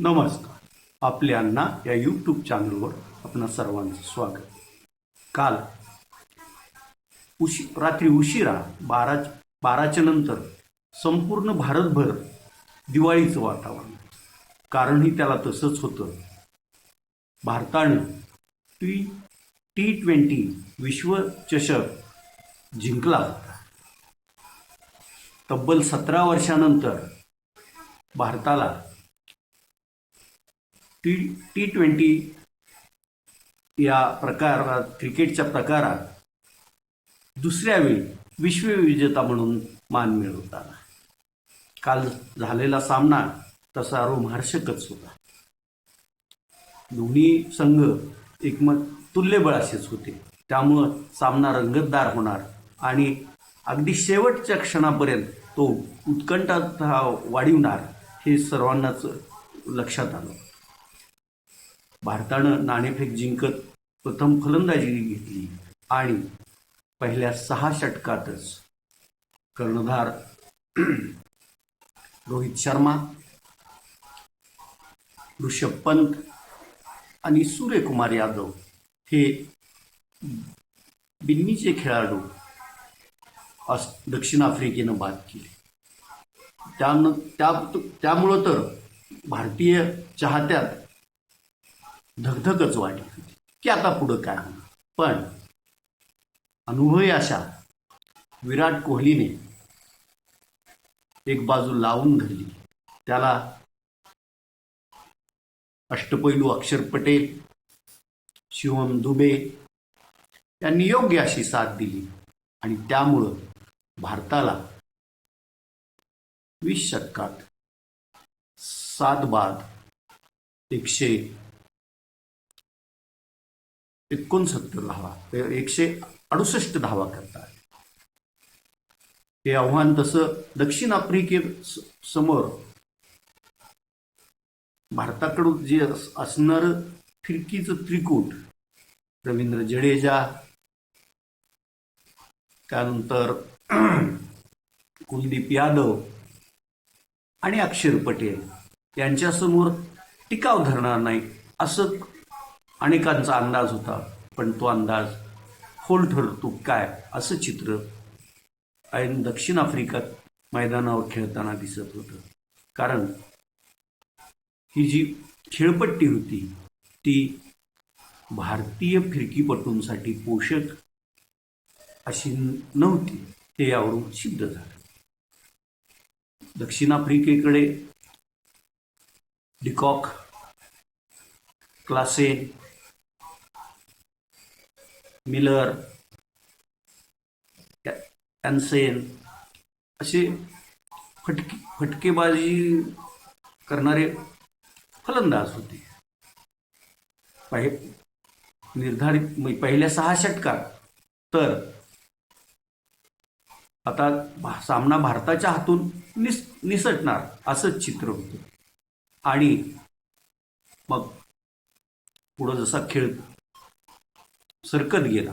नमस्कार. आपल्या अण्णा या यूट्यूब चॅनलवर आपणा सर्वांचं स्वागत. काल उशी रात्री उशिरा बारा बाराच्या नंतर संपूर्ण भारतभर दिवाळीचं वातावरण कारणही त्याला तसंच होतं. भारतानं टी टी ट्वेंटी विश्वचषक जिंकला होता. तब्बल सतरा वर्षानंतर भारताला टी टी ट्वेंटी या प्रकारात क्रिकेटच्या प्रकारात दुसऱ्या वेळी विश्वविजेता म्हणून मान मिळवत आला काल झालेला सामना तसा रोमहर्षकच होता. दोन्ही संघ एकमत तुल्यबळ असेच होते. त्यामुळं सामना रंगतदार होणार आणि अगदी शेवटच्या क्षणापर्यंत तो उत्कंठा वाढिवणार हे सर्वांनाच लक्षात आलं. भारतानं नाणेफेक जिंकत प्रथम फलंदाजी घेतली आणि पहिल्या सहा षटकातच कर्णधार रोहित शर्मा ऋषभ पंत आणि सूर्यकुमार यादव हे बिन्नीचे खेळाडू अस दक्षिण आफ्रिकेनं बाद केले. त्यानं त्या त्यामुळं तर भारतीय चाहत्यात धगधगच वाटली होती. की आता पुढं काय होणार? पण अनुभवी अशा विराट कोहलीने एक बाजू लावून धरली. त्याला अष्टपैलू अक्षर पटेल शिवम दुबे यांनी योग्य अशी साथ दिली आणि त्यामुळं भारताला वीस षटकात सात बाद एकशे एकोणसत्तर धावा एकशे अडुसष्ट धावा करतात. हे आव्हान तसं दक्षिण आफ्रिके समोर भारताकडून जे असणार फिरकीचं त्रिकूट रवींद्र जडेजा त्यानंतर कुलदीप यादव आणि अक्षर पटेल यांच्यासमोर टिकाव धरणार नाही असं अनेकांचा अंदाज होता पण तो अंदाज खोल ठरतो काय? असं चित्र ऐन दक्षिण आफ्रिकेत मैदानावर खेळताना दिसत होतं. कारण ही जी खेळपट्टी होती ती भारतीय फिरकीपटूंसाठी पोषक अशी नव्हती. हे यावरून सिद्ध झालं. दक्षिण आफ्रिकेकडे de Kock Klaasen Miller Jansen असे फटके फटकेबाजी करणारे फलंदाज होते. पहि निर्धारित पहिल्या सहा षटकात तर आता सामना भारताच्या हातून निस निसटणार असंच चित्र होतं. आणि मग पुढं जसा खेळ सरकत गेला.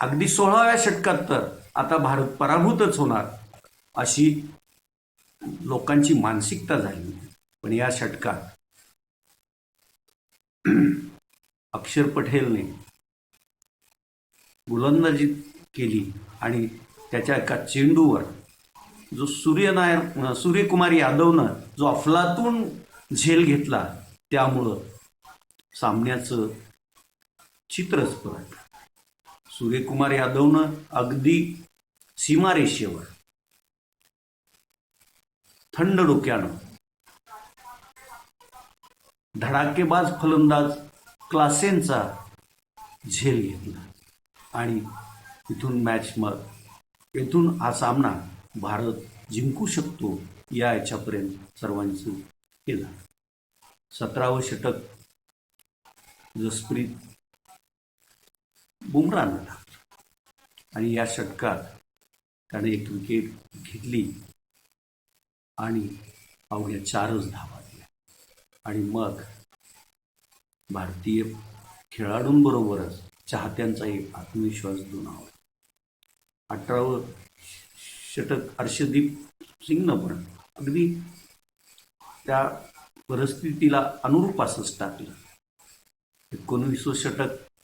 अगदी सोळाव्या षटकात तर आता भारत पराभूतच होणार अशी लोकांची मानसिकता झाली. पण या षटकात अक्षर पटेलने गोलंदाजी केली आणि त्याच्या एका चेंडूवर जो सूर्यनारायण सूर्यकुमार यादवनं जो अफलातून झेल घेतला त्यामुळं सामन्याचं चित्रच आहे सूर्यकुमार यादवनं अगदी सीमारेषेवर थंड डोक्यानं धडाकेबाज फलंदाज क्लासेनचा झेल घेतला. आणि इथून मॅच मग इथून हा सामना भारत जिंकू शकतो या याच्यापर्यंत सर्वांचं केलं. सतरावं षटक जसप्रीत बुमरानं टाकलं आणि या षटकात त्याने एक विकेट घेतली आणि अवघ्या चारच धावा दिल्या. आणि मग भारतीय खेळाडूंबरोबरच चाहत्यांचा एक आत्मविश्वास दुणावला अठरावं षटक हर्षदीप सिंगनं पण अगदी त्या परिस्थितीला अनुरूप असंच टाकलं. एकोणवीसवं षटक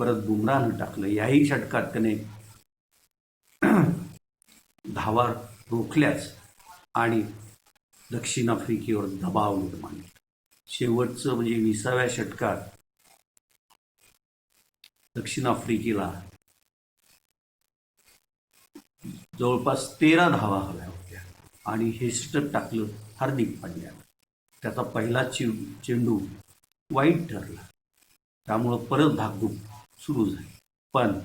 परत बुमरानं टाकलं. याही षटकात त्याने धावा रोखल्याच आणि दक्षिण आफ्रिकेवर दबाव निर्माण केला. शेवटचं म्हणजे विसाव्या षटकात दक्षिण आफ्रिकेला जवळपास तेरा धावा हव्या होत्या आणि हे षटक टाकलं हार्दिक पांड्या त्याचा पहिला चेंडू वाईट ठरला. त्यामुळं परत धाकधूक सुरू झाली. पण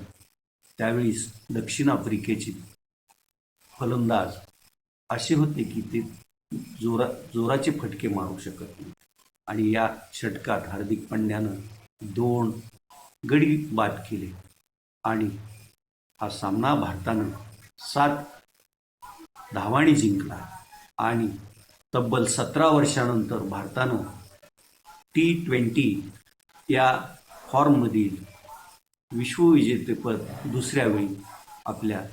त्यावेळीस दक्षिण आफ्रिकेचे फलंदाज असे होते की ते जोरा जोराचे फटके मारू शकत नाही आणि या षटकात हार्दिक पांड्यानं दोन गडी बाद केले. आणि हा सामना भारतानं सात धावांनी जिंकला. आणि तब्बल सतरा वर्षानंतर भारतानं टी ट्वेंटी या फॉर्ममधील विश्वविजेतेपद दुसऱ्या वेळी आपल्या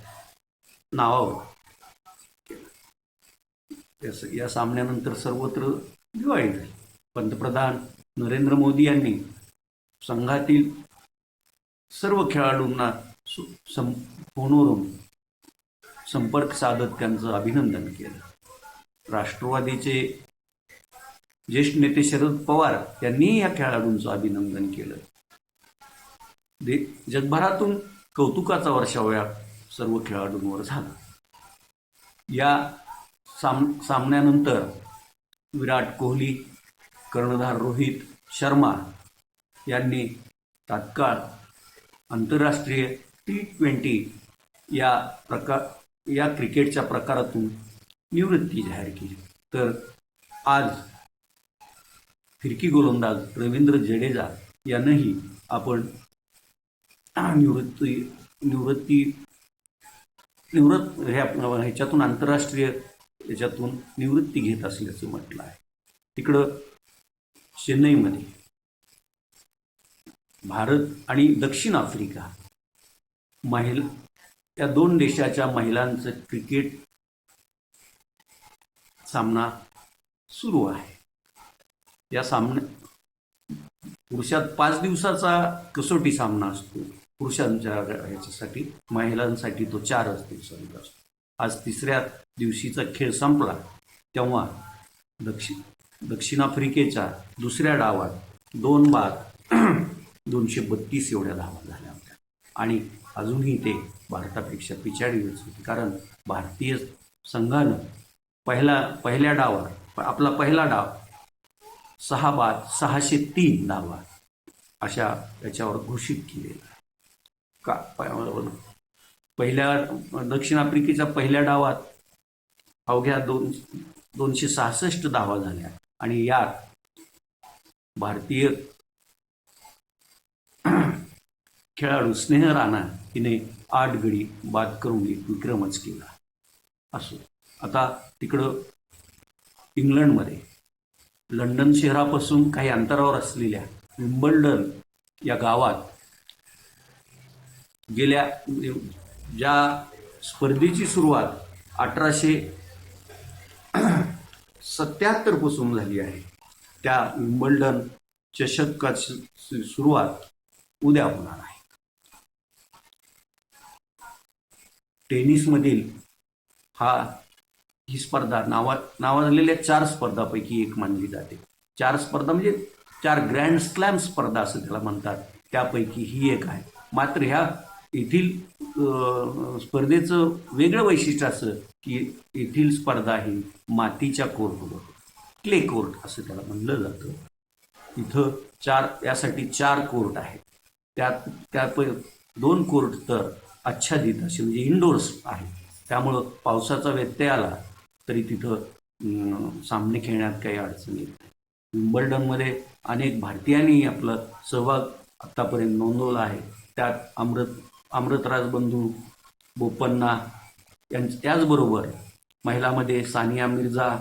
नावावर. या- सामन्यानंतर सर्वत्र दिवाळी झाली. पंतप्रधान नरेंद्र मोदी यांनी संघातील सर्व खेळाडूंना सं फोनवरून संपर्क साधत त्यांचं अभिनंदन केलं. राष्ट्रवादीचे ज्येष्ठ नेते शरद पवार यांनीही या खेळाडूंचं अभिनंदन केलं. दे. जगभरातून कौतुकाचा वर्षावया सर्व खेळाडूंवर झाला. या साम सामन्यानंतर विराट कोहली कर्णधार रोहित शर्मा यांनी तात्काळ आंतरराष्ट्रीय टी ट्वेंटी या प्रकार या क्रिकेटच्या प्रकारातून निवृत्ती जाहीर केली. तर आज फिरकी गोलंदाज रवींद्र जडेजा यांनाही आपण निवृत्ती निवृत्ती निवृत्त ह्या ह्याच्यातून आंतरराष्ट्रीय याच्यातून निवृत्ती घेत असल्याचं म्हटलं आहे. तिकडं चेन्नईमध्ये भारत आणि दक्षिण आफ्रिका महिल या दोन देशाच्या महिलांचं क्रिकेट सामना सुरू आहे. या सामन्या पुरुषात पाच दिवसाचा कसोटी सामना असतो. पुरुषांच्या ह्याच्यासाठी महिलांसाठी तो चारच दिवसांचा असतो आज तिसऱ्या दिवशीचा खेळ संपला तेव्हा दक्षिण दक्षिण आफ्रिकेच्या दुसऱ्या डावात दोन बाद दोनशे बत्तीस एवढ्या धावा झाल्या होत्या. आणि अजूनही ते भारतापेक्षा पिछाडीवरच होते कारण भारतीय संघानं पहिला पहिल्या डावात आपला पहिला डाव सहा बाद सहाशे तीन धावा अशा याच्यावर घोषित केलेला का पहिल्या दक्षिण आफ्रिकेच्या पहिल्या डावात अवघ्या दोन दोनशे सहासष्ट धावा झाल्या. आणि यात भारतीय खेळाडू स्नेह राणा हिने आठ गडी बाद करून एक विक्रमच केला. असो. आता तिकडं इंग्लंडमध्ये लंडन शहरापासून काही अंतरावर असलेल्या विम्बल्डन या गावात गेल्या ज्या स्पर्धेची सुरुवात अठराशे सत्याहत्तरपासून झाली आहे त्या विम्बल्डन चषकाची सुरुवात उद्या होणार आहे. टेनिसमधील हा ही स्पर्धा नावा नावाजलेल्या चार स्पर्धापैकी एक मानली जाते. चार स्पर्धा म्हणजे चार ग्रँड स्लॅम स्पर्धा असं त्याला म्हणतात. त्यापैकी ही एक आहे. मात्र ह्या येथील स्पर्धेचं वेगळं वैशिष्ट्य असं की येथील स्पर्धा ही मातीच्या कोर्टवर क्ले कोर्ट असं त्याला म्हणलं जातं. इथं चार यासाठी चार कोर्ट आहेत. त्यात त्यात दोन कोर्ट तर आच्छादित असे म्हणजे इंडोर्स आहेत. त्यामुळं पावसाचा व्यत्यय आला तरी तिथं सामने खेळण्यात काही अडचण येत नाही. विम्बल्डनमध्ये अनेक भारतीयांनी आपला सहभाग आत्तापर्यंत नोंदवला आहे. त्यात अमृत अमृतराज बंधू बोपन्ना यां त्याचबरोबर महिलामध्ये सानिया मिर्झा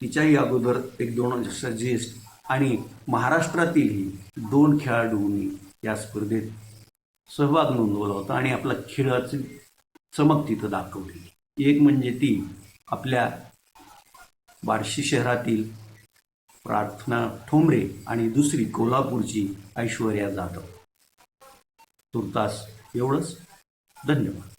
तिच्याही अगोदर एक दोन सजेस्ट आणि महाराष्ट्रातीलही दोन खेळाडूंनी या स्पर्धेत सहभाग नोंदवला होता आणि आपला खेळाची चमक तिथं दाखवली. एक म्हणजे ती आपल्या बार्शी शहरातील प्रार्थना ठोंबरे आणि दुसरी कोल्हापूरची ऐश्वर्या जाधव. तुर्तास एवढंच. धन्यवाद.